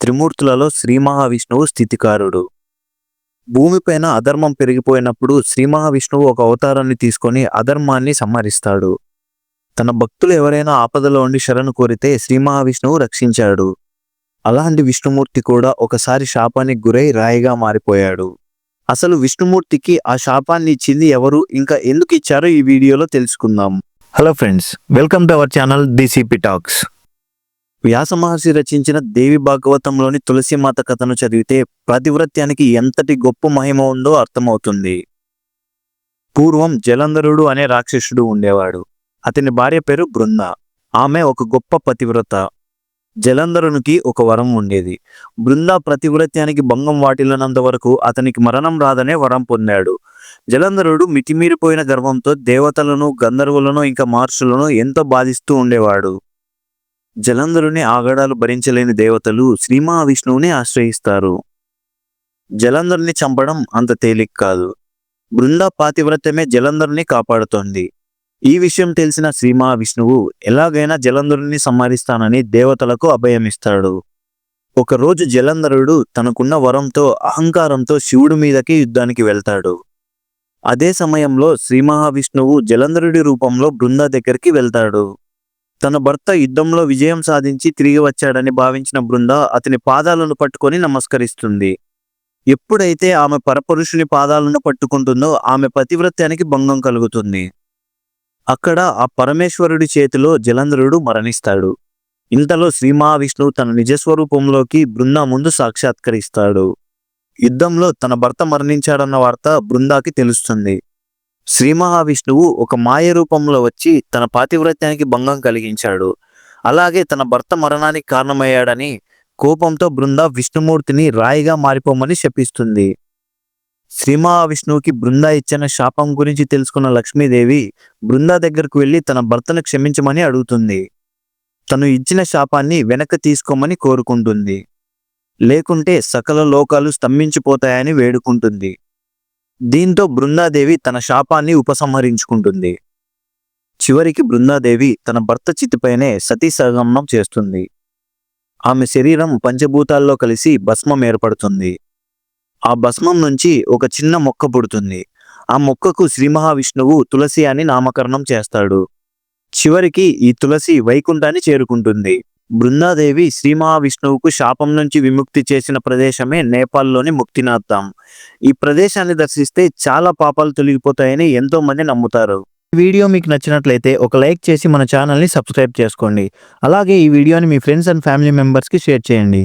త్రిమూర్తులలో శ్రీ మహావిష్ణువు స్థితికారుడు. భూమిపైన అధర్మం పెరిగిపోయినప్పుడు శ్రీ మహావిష్ణువు ఒక అవతారాన్ని తీసుకొని అధర్మాన్ని సంహరిస్తాడు. తన భక్తులు ఎవరైనా ఆపదలో ఉండి శరణు కోరితే శ్రీ మహావిష్ణువు రక్షించాడు. అలాంటి విష్ణుమూర్తి కూడా ఒకసారి శాపానికి గురై రాయిగా మారిపోయాడు. అసలు విష్ణుమూర్తికి ఆ శాపాన్ని ఇచ్చింది ఎవరు? ఇంకా ఎందుకు ఇచ్చారో ఈ వీడియోలో తెలుసుకుందాం. Hello friends welcome to our channel DCP talks. Vyasa Maharshi రచించిన దేవి భాగవతంలోని తులసిమాత కథను చదివితే ప్రతివ్రత్యానికి ఎంతటి గొప్ప మహిమ ఉందో అర్థమవుతుంది. పూర్వం జలంధరుడు అనే రాక్షసుడు ఉండేవాడు. అతని భార్య పేరు బృంద. ఆమె ఒక గొప్ప పతివ్రత. జలంధరునికి ఒక వరం ఉండేది. బృంద ప్రతివ్రత్యానికి భంగం వాటిల్లినంత వరకు అతనికి మరణం రాదనే వరం పొందాడు. జలంధరుడు మితిమీరిపోయిన గర్వంతో దేవతలను గంధర్వులను ఇంకా మహర్షులను ఎంతో బాధిస్తూ ఉండేవాడు. జలంధరుని ఆగడాలు భరించలేని దేవతలు శ్రీ మహావిష్ణువుని ఆశ్రయిస్తారు. జలంధరుని చంపడం అంత తేలిక కాదు. బృంద పాతివ్రతమే జలంధరుని కాపాడుతోంది. ఈ విషయం తెలిసిన శ్రీ మహావిష్ణువు ఎలాగైనా జలంధరుని సంహరిస్తానని దేవతలకు అభయమిస్తాడు. ఒకరోజు జలంధరుడు తనకున్న వరంతో అహంకారంతో శివుడి మీదకి యుద్ధానికి వెళ్తాడు. అదే సమయంలో శ్రీ మహావిష్ణువు జలంధరుడి రూపంలో బృందా దగ్గరికి వెళ్తాడు. తన భర్త యుద్ధంలో విజయం సాధించి తిరిగి వచ్చాడని భావించిన బృంద అతని పాదాలను పట్టుకొని నమస్కరిస్తుంది. ఎప్పుడైతే ఆమె పరపురుషుని పాదాలను పట్టుకుంటుందో ఆమె పతివ్రత్యానికి భంగం కలుగుతుంది. అక్కడ ఆ పరమేశ్వరుడి చేతిలో జలంధరుడు మరణిస్తాడు. ఇంతలో శ్రీ మహావిష్ణువు తన నిజస్వరూపంలోకి బృందా ముందు సాక్షాత్కరిస్తాడు. యుద్ధంలో తన భర్త మరణించాడన్న వార్త బృందాకి తెలుస్తుంది. శ్రీ మహావిష్ణువు ఒక మాయ రూపంలో వచ్చి తన పాతివ్రత్యానికి భంగం కలిగించాడు. అలాగే తన భర్త మరణానికి కారణమయ్యాడని కోపంతో బృంద విష్ణుమూర్తిని రాయిగా మారిపోమని శపిస్తుంది. శ్రీ మహావిష్ణువుకి బృంద ఇచ్చిన శాపం గురించి తెలుసుకున్న లక్ష్మీదేవి బృంద దగ్గరకు వెళ్ళి తన భర్తను క్షమించమని అడుగుతుంది. తను ఇచ్చిన శాపాన్ని వెనక్కి తీసుకోమని కోరుకుంటుంది. లేకుంటే సకల లోకాలు స్తంభించిపోతాయని వేడుకుంటుంది. దీంతో బృందాదేవి తన శాపాన్ని ఉపసంహరించుకుంటుంది. చివరికి బృందాదేవి తన భర్త చితిపైనే సతీ సగమనం చేస్తుంది. ఆమె శరీరం పంచభూతాల్లో కలిసి భస్మం ఏర్పడుతుంది. ఆ భస్మం నుంచి ఒక చిన్న మొక్క పుడుతుంది. ఆ మొక్కకు శ్రీ మహావిష్ణువు తులసి అని నామకరణం చేస్తాడు. చివరికి ఈ తులసి వైకుంఠాన్ని చేరుకుంటుంది. బృందాదేవి శ్రీ మహావిష్ణువుకు శాపం నుంచి విముక్తి చేసిన ప్రదేశమే నేపాల్లోని ముక్తినాథ్ ధామ్ ఈ ప్రదేశాన్ని దర్శిస్తే చాలా పాపాలు తొలగిపోతాయని ఎంతో మంది నమ్ముతారు. ఈ వీడియో మీకు నచ్చినట్లయితే ఒక లైక్ చేసి మన ఛానల్ని సబ్స్క్రైబ్ చేసుకోండి. అలాగే ఈ వీడియోని మీ ఫ్రెండ్స్ అండ్ ఫ్యామిలీ మెంబర్స్కి షేర్ చేయండి.